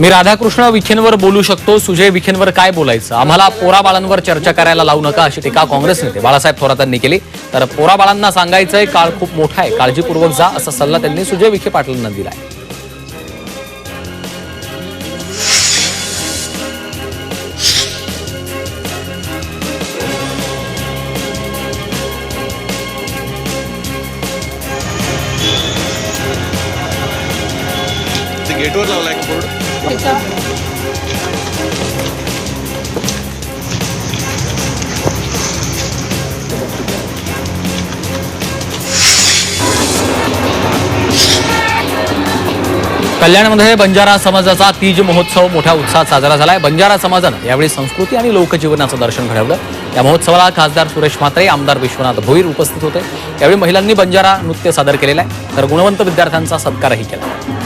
मी राधाकृष्ण विखेंवर बोलू शकतो. सुजय विखेंवर काय बोलायचं? आम्हाला पोराबाळांवर चर्चा करायला लावू नका अशी टीका काँग्रेस नेते बाळासाहेब थोरातांनी केली. तर पोराबाळांना सांगायचंय काळ खूप मोठा आहे काळजीपूर्वक जा असा सल्ला त्यांनी सुजय विखे पाटलांना दिलाय गेटवर लावलाय बोर्ड कल्याणमध्ये बंजारा समाजाचा तीज महोत्सव मोठ्या उत्साहात साजरा झाला आहे बंजारा समाजानं यावेळी संस्कृती आणि लोकजीवनाचं दर्शन घडवलं. या महोत्सवाला खासदार सुरेश म्हात्रे आमदार विश्वनाथ भोईर उपस्थित होते. यावेळी महिलांनी बंजारा नृत्य सादर केलेलं आहे. तर गुणवंत विद्यार्थ्यांचा सत्कारही केला.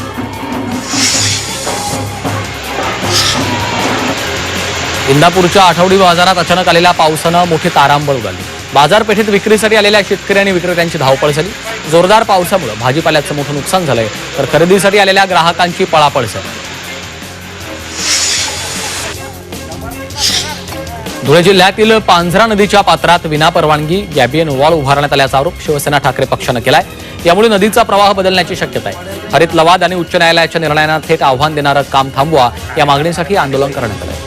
इंदापूरच्या आठवडी बाजारात अचानक आलेल्या पावसानं मोठी तारांबळ उडाली. बाजारपेठेत विक्रीसाठी आलेल्या शेतकरी आणि विक्रेत्यांची धावपळ झाली. जोरदार पावसामुळे भाजीपाल्याचं मोठं नुकसान झालंय तर खरेदीसाठी आलेल्या ग्राहकांची पळापळ झाली. धुळे जिल्ह्यातील पांझरा नदीच्या पात्रात विनापरवानगी गॅबियन वॉल उभारण्यात आल्याचा आरोप शिवसेना ठाकरे पक्षानं केलाय. यामुळे नदीचा प्रवाह बदलण्याची शक्यता आहे. हरित लवाद आणि उच्च न्यायालयाच्या निर्णयांना थेट आव्हान देणारं काम थांबवा या मागणीसाठी आंदोलन करण्यात आलं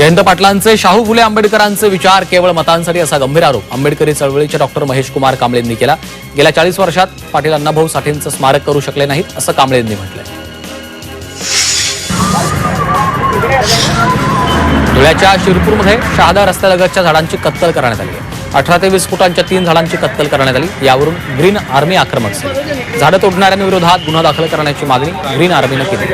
जयंत पाटलांचे शाहू फुले आंबेडकरांचे विचार केवळ मतांसाठी असा गंभीर आरोप. आंबेडकरी चळवळीचे डॉक्टर महेश कुमार कांबळेंनी केला. गेल्या चाळीस वर्षात पाटील अण्णाभाऊ साठेंचं स्मारक करू शकले नाहीत असं कांबळेंनी म्हटलंय. धुळ्याच्या शिरपूरमध्ये शहादा रस्त्यालगतच्या झाडांची कत्तल करण्यात आली अठरा ते वीस फुटांच्या तीन झाडांची कत्तल करण्यात आली. यावरून ग्रीन आर्मी आक्रमक झाली. झाडं तोडणाऱ्यांविरोधात गुन्हा दाखल करण्याची मागणी ग्रीन आर्मीनं केली.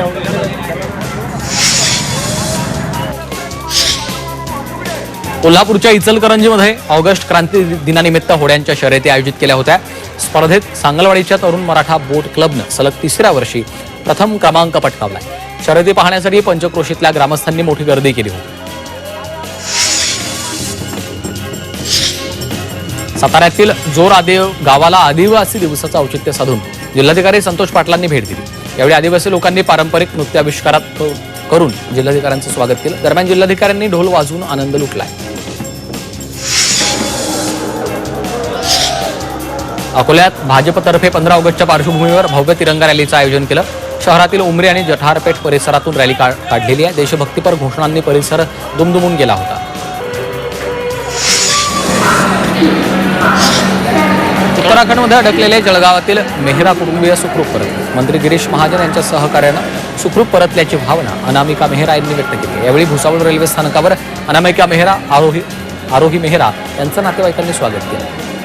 कोल्हापूरच्या इचलकरंजीमध्ये ऑगस्ट क्रांती दिनानिमित्त होड्यांच्या शर्यती आयोजित केल्या होत्या. स्पर्धेत सांगलवाडीच्या तरुण मराठा बोट क्लबनं सलग तिसऱ्या वर्षी प्रथम क्रमांक पटकावलाय. शर्यती पाहण्यासाठी पंचक्रोशीतल्या ग्रामस्थांनी मोठी गर्दी केली होती. साताऱ्यातील जोर आदेव गावाला आदिवासी दिवसाचं औचित्य साधून जिल्हाधिकारी संतोष पाटलांनी भेट दिली. यावेळी आदिवासी लोकांनी पारंपरिक नृत्याविष्कारात करून जिल्हाधिकाऱ्यांचं स्वागत केलं. दरम्यान जिल्हाधिकाऱ्यांनी ढोल वाजवून आनंद लुटलाय. अकोल्यात भाजपतर्फे पंधरा ऑगस्टच्या पार्श्वभूमीवर भव्य तिरंगा रॅलीचं आयोजन केलं. शहरातील उमरी आणि जठारपेठ परिसरातून रॅली का- काढलेली आहे. देशभक्तीपर घोषणांनी परिसर दुमदुमून गेला होता. उत्तराखंडमध्ये अडकलेले जळगावातील मेहरा कुटुंबीय सुखरूप परत. मंत्री गिरीश महाजन यांच्या सहकार्यानं सुखरूप परतल्याची भावना अनामिका मेहरा यांनी व्यक्त केली. यावेळी भुसावळ रेल्वे स्थानकावर अनामिका मेहरा आरोही आरोही मेहरा यांचं नातेवाईकांनी स्वागत केलं.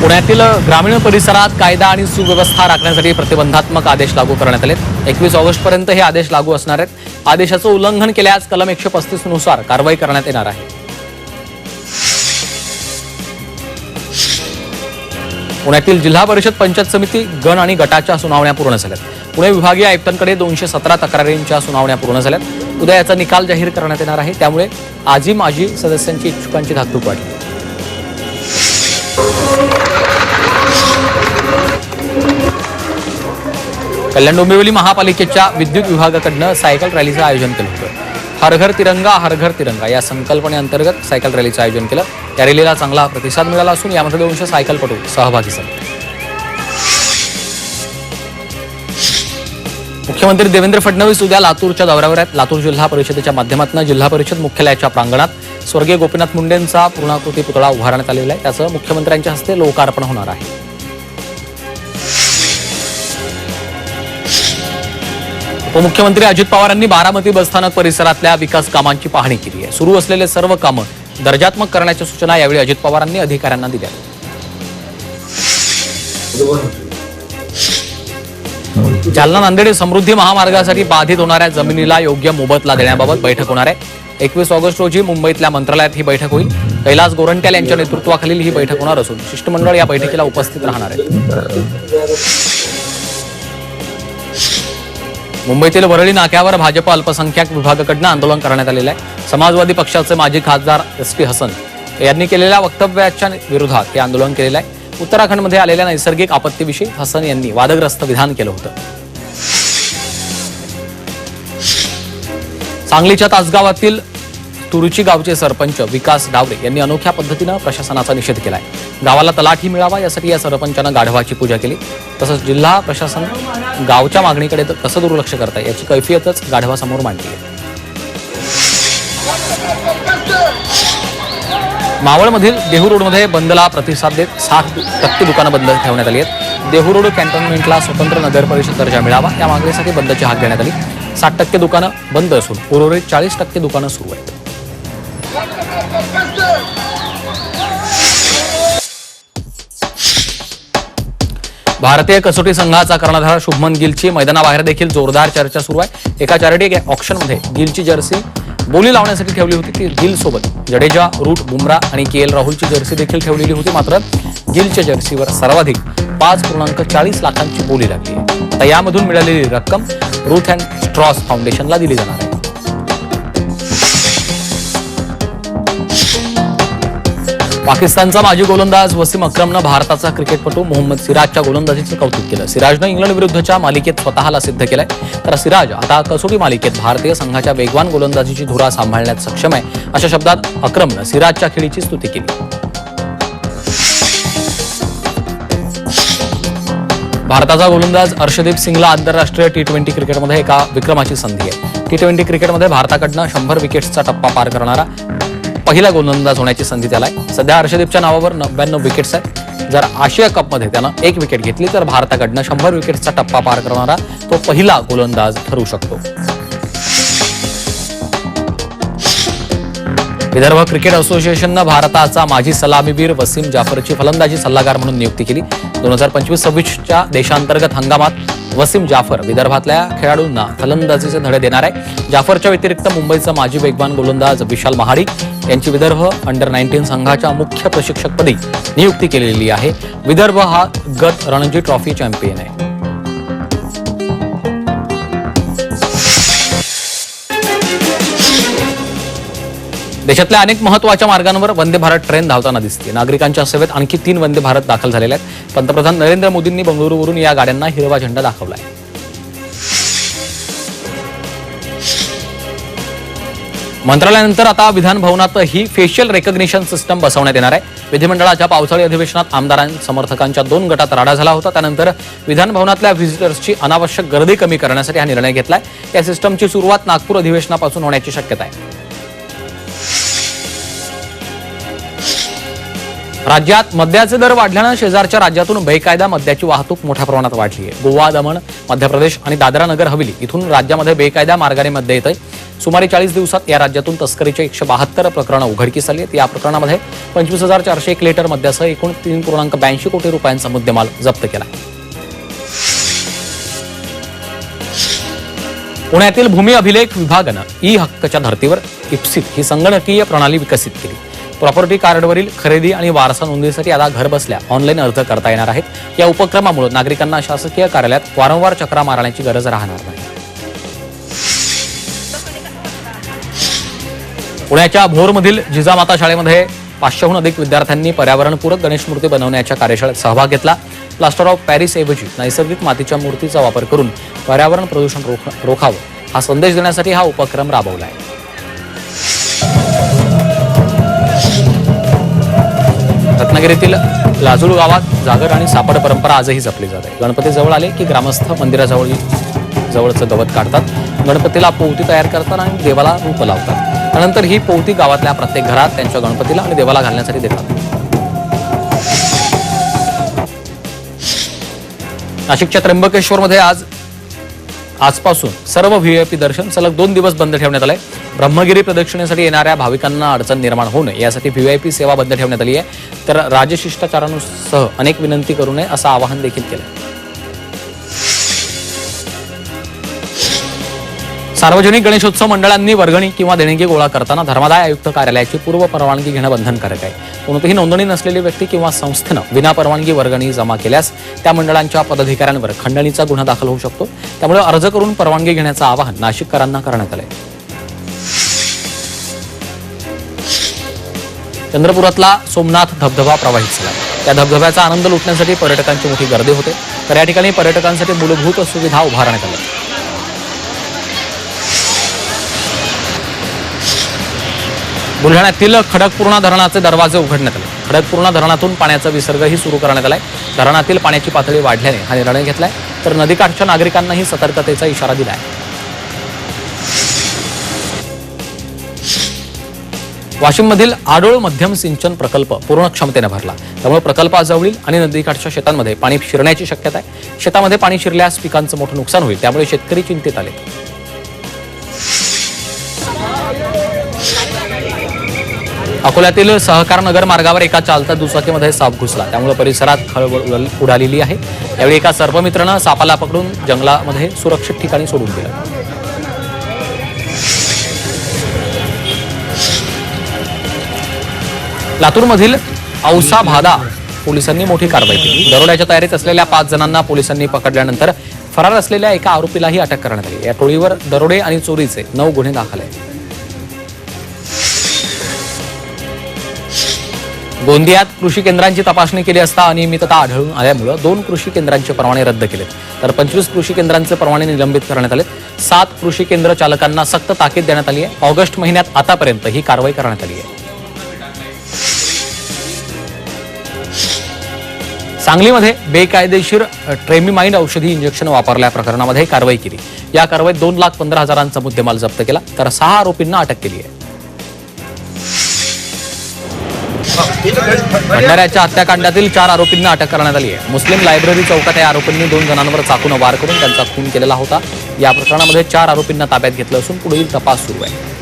पुण्यातील ग्रामीण परिसरात कायदा आणि सुव्यवस्था राखण्यासाठी प्रतिबंधात्मक आदेश लागू करण्यात आले एकवीस ऑगस्टपर्यंत हे आदेश लागू असणार आहेत. आदेशाचं उल्लंघन केल्यास कलम एकशे पस्तीसनुसार कारवाई करण्यात येणार आहे. पुण्यातील जिल्हा परिषद पंचायत समिती गण आणि गटाच्या सुनावण्या पूर्ण झाल्यात. पुणे विभागीय आयुक्तांकडे दोनशे सतरा तक्रारींच्या सुनावण्या पूर्ण झाल्यात. उद्या याचा निकाल जाहीर करण्यात येणार आहे. त्यामुळे आजी माजी सदस्यांची इच्छुकांची धाकधूक वाढली. कल्याण डोंबिवली महापालिकेच्या विद्युत विभागाकडनं सायकल रॅलीचं आयोजन केलं होतं. हर घर तिरंगा हर घर तिरंगा या संकल्पनेअंतर्गत सायकल रॅलीचं आयोजन केलं. या रॅलीला चांगला प्रतिसाद मिळाला असून यामध्ये दोनशे सायकलपटू सहभागी झाले. मुख्यमंत्री देवेंद्र फडणवीस उद्या लातूरच्या दौऱ्यावर आहेत. लातूर जिल्हा परिषदेच्या माध्यमातून जिल्हा परिषद मुख्यालयाच्या प्रांगणात स्वर्गीय गोपीनाथ मुंडेंचा पूर्णाकृती पुतळा उभारण्यात आलेला आहे. त्याचं मुख्यमंत्र्यांच्या हस्ते लोकार्पण होणार आहे. उपमुख्यमंत्री अजित पवारांनी बारामती बसस्थानक परिसरातल्या विकास कामांची पाहणी केली आहे. सुरू असलेले सर्व कामं दर्जात्मक करण्याच्या सूचना यावेळी अजित पवारांनी अधिकाऱ्यांना दिल्या. जालना नांदेड समृद्धी महामार्गासाठी बाधित होणाऱ्या जमिनीला योग्य मोबदला देण्याबाबत बैठक होणार आहे. एकवीस ऑगस्ट रोजी मुंबईतल्या मंत्रालयात ही बैठक होईल. कैलास गोरंट्याल यांच्या नेतृत्वाखालील ही बैठक होणार असून शिष्टमंडळ या बैठकीला उपस्थित राहणार आहे. मुंबईतील वरळी नाक्यावर भाजप अल्पसंख्याक विभागाकडनं आंदोलन करण्यात आलेलं आहे. समाजवादी पक्षाचे माजी खासदार एस पी हसन यांनी केलेल्या वक्तव्याच्या विरोधात हे आंदोलन केलेलं आहे. उत्तराखंडमध्ये आलेल्या नैसर्गिक आपत्तीविषयी हसन यांनी वादग्रस्त विधान केलं होतं. सांगलीच्या तासगावातील तुरुची गावचे सरपंच विकास डावरे यांनी अनोख्या पद्धतीनं प्रशासनाचा निषेध केलाय. गावाला तलाठी मिळावा यासाठी या सरपंचानं गाढवाची पूजा केली. तसंच जिल्हा प्रशासन गावच्या मागणीकडे तर कसं दुर्लक्ष करताय? याची कैफियतच गाढवासमोर मांडली आहे. मावळमधील देहू रोडमध्ये बंदला प्रतिसाद देत साठ टक्के दुकानं बंद ठेवण्यात आली आहेत. देहू रोड कॅन्टोन्मेंटला स्वतंत्र नगर परिषद दर्जा मिळावा. या मागणीसाठी बंदची हाक देण्यात आली. साठ टक्के दुकानं बंद असून उर्वरित चाळीस टक्के दुकानं सुरू आहेत. भारतीय कसोटी संघाचा कर्णधार शुभमन गिलची मैदानाबाहेर देखील जोरदार चर्चा सुरू आहे. एका चॅरिटी ऑप्शनमध्ये गिलची जर्सी बोली लावण्यासाठी ठेवली होती. ती गिल सोबत जडेजा रूट बुमरा आणि के एल राहुलची जर्सी देखील ठेवलेली होती. मात्र गिलच्या जर्सीवर सर्वाधिक पाच पूर्णांक चाळीस लाखांची बोली लागली आता यामधून मिळालेली रक्कम रूथ अँड स्ट्रॉस फाउंडेशनला दिली जाणार आहे. पाकिस्तानचा माजी गोलंदाज वसीम अक्रमनं भारताचा क्रिकेटपटू मोहम्मद सिराजच्या गोलंदाजीचं कौतुक केलं. सिराजनं इंग्लंड विरुद्धच्या मालिकेत स्वतःला सिद्ध केलंय. तर सिराज आता कसोटी मालिकेत भारतीय संघाच्या वेगवान गोलंदाजीची धुरा सांभाळण्यात सक्षम आहे अशा शब्दात अक्रमनं सिराजच्या खेळीची स्तुती केली. भारताचा गोलंदाज अर्षदीप सिंगला आंतरराष्ट्रीय टी ट्वेंटी क्रिकेटमध्ये एका विक्रमाची संधी आहे. टी ट्वेंटी क्रिकेटमध्ये भारताकडनं शंभर विकेट्सचा टप्पा पार करणारा पहिला गोलंदाज होण्याची संधी त्याला आहे. सध्या हर्षदीपच्या नावावर नव्याण्णव विकेट्स आहेत. जर आशिया कपमध्ये त्यानं एक विकेट घेतली तर भारताकडनं शंभर विकेट्सचा टप्पा पार करणारा तो पहिला गोलंदाज ठरू शकतो. विदर्भ क्रिकेट असोसिएशननं भारताचा माजी सलामीवीर वसीम जाफरची फलंदाजी सल्लागार म्हणून नियुक्ती केली. दोन हजार पंचवीस सव्वीसच्या देशांतर्गत हंगामात वसीम जाफर विदर्भातल्या खेळाडूंना फलंदाजीचे धडे देणार आहे. जाफरच्या व्यतिरिक्त मुंबईचा माजी वेगवान गोलंदाज विशाल महाडिक यांची विदर्भ अंडर नाईन्टीन संघाच्या मुख्य प्रशिक्षकपदी नियुक्ती केलेली आहे. विदर्भ हा गत रणजी ट्रॉफी चॅम्पियन आहे. देशातल्या अनेक महत्त्वाच्या मार्गांवर वंदे भारत ट्रेन धावताना दिसते. नागरिकांच्या सेवेत आणखी तीन वंदे भारत दाखल झालेले आहेत. पंतप्रधान नरेंद्र मोदींनी बंगळुरूवरून या गाड्यांना हिरवा झेंडा दाखवलाय. मंत्रालयानंतर आता विधानभवनातही फेशियल रेकग्निशन सिस्टम बसवण्यात येणार आहे. विधिमंडळाच्या पावसाळी अधिवेशनात आमदारां समर्थकांच्या दोन गटात राडा झाला होता. त्यानंतर विधानभवनातल्या व्हिजिटर्सची अनावश्यक गर्दी कमी करण्यासाठी हा निर्णय घेतलाय. या सिस्टमची सुरुवात नागपूर अधिवेशनापासून होण्याची शक्यता आहे. राज्यात मद्याचे दर वाढल्यानं शेजारच्या राज्यातून बेकायदा मद्याची वाहतूक मोठ्या प्रमाणात वाढली आहे. गोवा दमण मध्य प्रदेश आणि दादरा नगर हवेली इथून राज्यामध्ये बेकायदा मार्गाने मद्य येत आहे सुमारे चाळीस दिवसात या राज्यातून तस्करीचे एकशे बहात्तर प्रकरणं उघडकीस आली आहेत. या प्रकरणामध्ये पंचवीस हजार चारशे एक लिटर मद्यासह एकूण तीन पूर्णांक ब्याऐंशी कोटी रुपयांचा मुद्देमाल जप्त केला पुण्यातील भूमी अभिलेख विभागानं ई हक्कच्या धर्तीवर इप्सित ही संगणकीय प्रणाली विकसित केली. प्रॉपर्टी कार्डवरील खरेदी आणि वारसा नोंदणीसाठी आता घर बसल्या ऑनलाईन अर्ज करता येणार आहेत. या उपक्रमामुळे नागरिकांना शासकीय कार्यालयात वारंवार चक्रा मारण्याची गरज राहणार नाही. पुण्याच्या भोरमधील जिजामाता शाळेमध्ये पाचशेहून अधिक विद्यार्थ्यांनी पर्यावरणपूरक गणेश मूर्ती बनवण्याच्या कार्यशाळेत सहभाग घेतला. प्लास्टर ऑफ पॅरिस ऐवजी नैसर्गिक मातीच्या मूर्तीचा वापर करून पर्यावरण प्रदूषण रोख रोखावं हा संदेश देण्यासाठी हा उपक्रम राबवला आहे. रत्नागिरीतील लाजूळ गावात जागर आणि सापड परंपरा आजही जपली जाते गणपती जवळ आले की ग्रामस्थ मंदिराजवळ जवळचं गवत काढतात गणपतीला पोवती तयार करतात आणि देवाला रूप लावतात. त्यानंतर ही पोवती गावातल्या प्रत्येक घरात त्यांच्या गणपतीला आणि देवाला घालण्यासाठी देतात. नाशिकच्या त्र्यंबकेश्वरमध्ये आज आजपासून सर्व व्हीआयपी दर्शन सलग दोन दिवस बंद ठेवण्यात आलंय. ब्रह्मगिरी प्रदक्षिणेसाठी येणाऱ्या भाविकांना अडचण निर्माण होऊ नये. यासाठी व्हीआयपी सेवा बंद ठेवण्यात आली आहे. तर राजशिष्टाचारानुसह अनेक विनंती करू नये असं आवाहन देखील केलं सार्वजनिक गणेशोत्सव मंडळांनी वर्गणी किंवा देणगी गोळा करताना धर्मादाय आयुक्त कार्यालयाची पूर्व परवानगी घेणं बंधनकारक आहे. कोणतीही नोंदणी नसलेली व्यक्ती किंवा संस्थेनं विना परवानगी वर्गणी जमा केल्यास त्या मंडळांच्या पदाधिकाऱ्यांवर खंडणीचा गुन्हा दाखल होऊ शकतो. त्यामुळे अर्ज करून परवानगी घेण्याचं आवाहन नाशिककरांना करण्यात आलंय. चंद्रपुरातला सोमनाथ धबधबा प्रवाहित झाला. त्या धबधब्याचा आनंद लुटण्यासाठी पर्यटकांची मोठी गर्दी होते. तर या ठिकाणी पर्यटकांसाठी मूलभूत सुविधा उभारण्यात आल्या. बुलढाण्यातील खडकपूर्णा धरणाचे दरवाजे उघडण्यात आले. खडकपूर्णा धरणातून पाण्याचा विसर्गही सुरू करण्यात आलाय. धरणातील पाण्याची पातळी वाढल्याने हा निर्णय घेतलाय. तर नदीकाठच्या नागरिकांनाही सतर्कतेचा इशारा दिलाय. वाशिममधील आडोळ मध्यम सिंचन प्रकल्प पूर्ण क्षमतेने भरला. त्यामुळे प्रकल्पाजवळील आणि नदीकाठच्या शेतांमध्ये पाणी शिरण्याची शक्यता आहे. शेतामध्ये पाणी शिरल्यास पिकांचं मोठं नुकसान होईल. त्यामुळे शेतकरी चिंतेत आले. अकोल्यातील सहकार नगर मार्गावर एका चालता दुचाकीमध्ये साप घुसला. त्यामुळे परिसरात खळबळ उडालेली आहे. यावेळी एका सर्पमित्रानं सापाला पकडून जंगलामध्ये सुरक्षित ठिकाणी सोडून दिलं. लातूरमधील औसा भादा पोलिसांनी मोठी कारवाई केली. दरोड्याच्या तयारीत असलेल्या पाच जणांना पोलिसांनी पकडल्यानंतर फरार असलेल्या एका आरोपीलाही अटक करण्यात आली. या टोळीवर दरोडे आणि चोरीचे नऊ गुन्हे दाखल आहेत. गोंदियात कृषी केंद्रांची तपासणी केली असता अनियमितता आढळून आल्यामुळे दोन कृषी केंद्रांचे परवाने रद्द केलेत. तर पंचवीस कृषी केंद्रांचे परवाने निलंबित करण्यात आले सात कृषी केंद्र चालकांना सक्त ताकीद देण्यात आली आहे. ऑगस्ट महिन्यात आतापर्यंत ही कारवाई करण्यात आली आहे. सांगलीमध्ये बेकायदेशीर अ, औषधी इंजेक्शन वापरल्या प्रकरणामध्ये कारवाई केली. या कारवाईत दोन लाख पंधरा हजारांचा मुद्देमाल जप्त केला. तर सहा आरोपींना अटक केली आहे. भंडाऱ्याच्या हत्याकांडातील चार आरोपींना अटक करण्यात आली आहे. मुस्लिम लायब्ररी चौकात या आरोपींनी दोन जणांवर चाकून वार करून त्यांचा खून केलेला होता. या प्रकरणामध्ये चार आरोपींना ताब्यात घेतलं असून पुढील तपास सुरू आहे.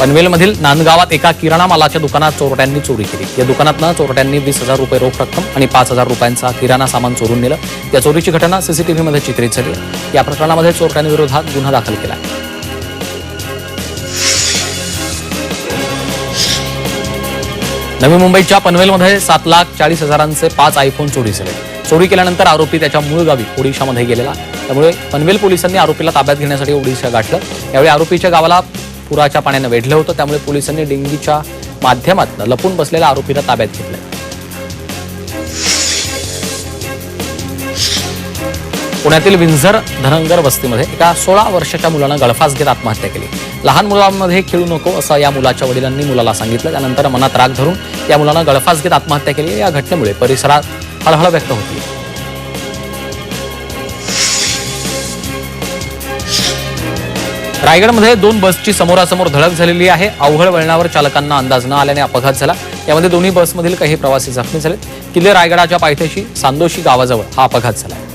पनवेलमधील नांदगावात एका किराणा मालाच्या दुकानात चोरट्यांनी चोरी केली. या दुकानातनं चोरट्यांनी वीस हजार रुपये रोख रक्कम आणि पाच हजार रुपयांचा किराणा सामान चोरून नेलं. या चोरीची घटना सीसीटीव्हीमध्ये चित्रित झाली. या प्रकरणामध्ये चोरट्यांविरोधात गुन्हा दाखल केला. नवी मुंबईच्या पनवेलमध्ये सात लाख चाळीस हजारांचे पाच आयफोन चोरी झाले. चोरी केल्यानंतर आरोपी त्याच्या मूळ गावी ओडिशामध्ये गेलेला. त्यामुळे पनवेल पोलिसांनी आरोपीला ताब्यात घेण्यासाठी ओडिशा गाठलं. यावेळी आरोपीच्या गावाला पुराच्या पाण्यानं वेढलं होतं. त्यामुळे पोलिसांनी डेंगीच्या माध्यमात लपून बसलेल्या आरोपीला ताब्यात घेतलं. पुण्यातील विंझर धनंगर वस्तीमध्ये एका सोळा वर्षाच्या मुलानं गळफास घेत आत्महत्या केली. लहान मुलांमध्ये खेळू नको असं या मुलाच्या वडिलांनी मुलाला सांगितलं. त्यानंतर मनात राग धरून या मुलानं गळफास घेत आत्महत्या केली. या घटनेमुळे परिसरात हळहळ व्यक्त होती रायगडमध्ये दोन बसची समोरासमोर धडक झालेली आहे. अवघड वळणावर चालकांना अंदाज न आल्याने अपघात झाला. यामध्ये दोन्ही बसमधील काही प्रवासी जखमी झाले किल्ले रायगडाच्या पायथ्याशी सांदोशी गावाजवळ हा अपघात झाला.